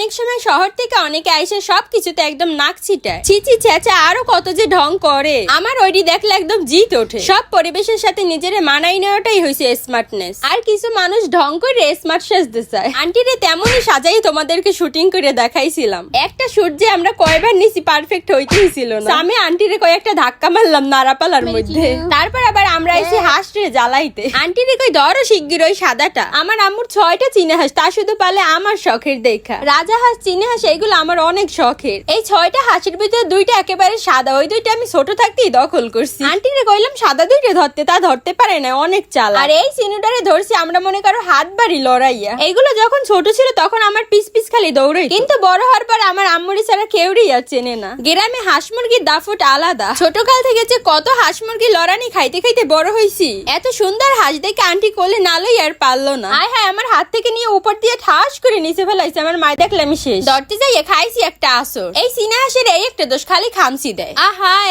অনেক সময় শহর থেকে অনেকে আইসে সবকিছুতে একদম নাক ছিটায়। চিচি চেঁচা আরও কত যে ঢং করে। আমার ওইটি দেখলে একদম জিত ওঠে। সব পরিবেশের সাথে নিজের মানাই নেওয়াটাই হয়েছে স্মার্টনেস আর কিছু মানুষ ঢং করে স্মার্ট সাজতে চায়। আন্টিরে তেমনই সাজাই তোমাদেরকে শুটিং করে দেখাইছিলাম। একটা শুট যে আমরা কয়বার নিছি পারফেক্ট হইতেই ছিল না। আমি আন্টি আন্টিরে কয়েকটা ধাক্কা মারলাম নারাপালার মধ্যে। তারপর আমরা এসে হাঁসরে জ্বালাইতে। আন্টিরে কই ধরো শিগগির ওই সাদাটা। আমার আম্মুর ছয়টা চিনে হাঁস তা শুধু পালে আমার শখের দেখা। রাজা হাঁস চিনে হাঁস এইগুলো আমার অনেক শখের। এই ছয়টা হাঁসের ভিতরে দুইটা একেবারে সাদা ওই দুইটা আমি ছোট থাকতেই দখল করছি। আন্টিরে কইলাম সাদা দুইটা ধরতে তা ধরতে পারে না অনেক চাল আর এই সিনুটারে ধরছি আমরা মনে করো হাত বাড়ি লড়াইয়া। এইগুলো যখন ছোট ছিল তখন আমার পিস পিস খালি দৌড়াই কিন্তু বড় হওয়ার পর আমার আম্মুরি ছাড়া কেউরই আর চেনে না। গ্রামে হাঁস মুরগির দাফট আলাদা। ছোটকাল থেকে যে কত হাঁস মুরগি লড়ানি খাইতে খাইতে বড় হয়েছি এত সুন্দর হাঁস দেখে আন্টি কোলে নালই আর পারল না। আয় হ্যাঁ আমার হাত থেকে নিয়ে উপর দিয়ে ঠাস করে নিচে ফেলাইছে আমার মায় দেখলাম আমি শেষ। ধরতে যাইয়ে খাইছি একটা আসর। এই সিনা হাঁসের এই একটা দোষ খালি খামসি দেয়। আহা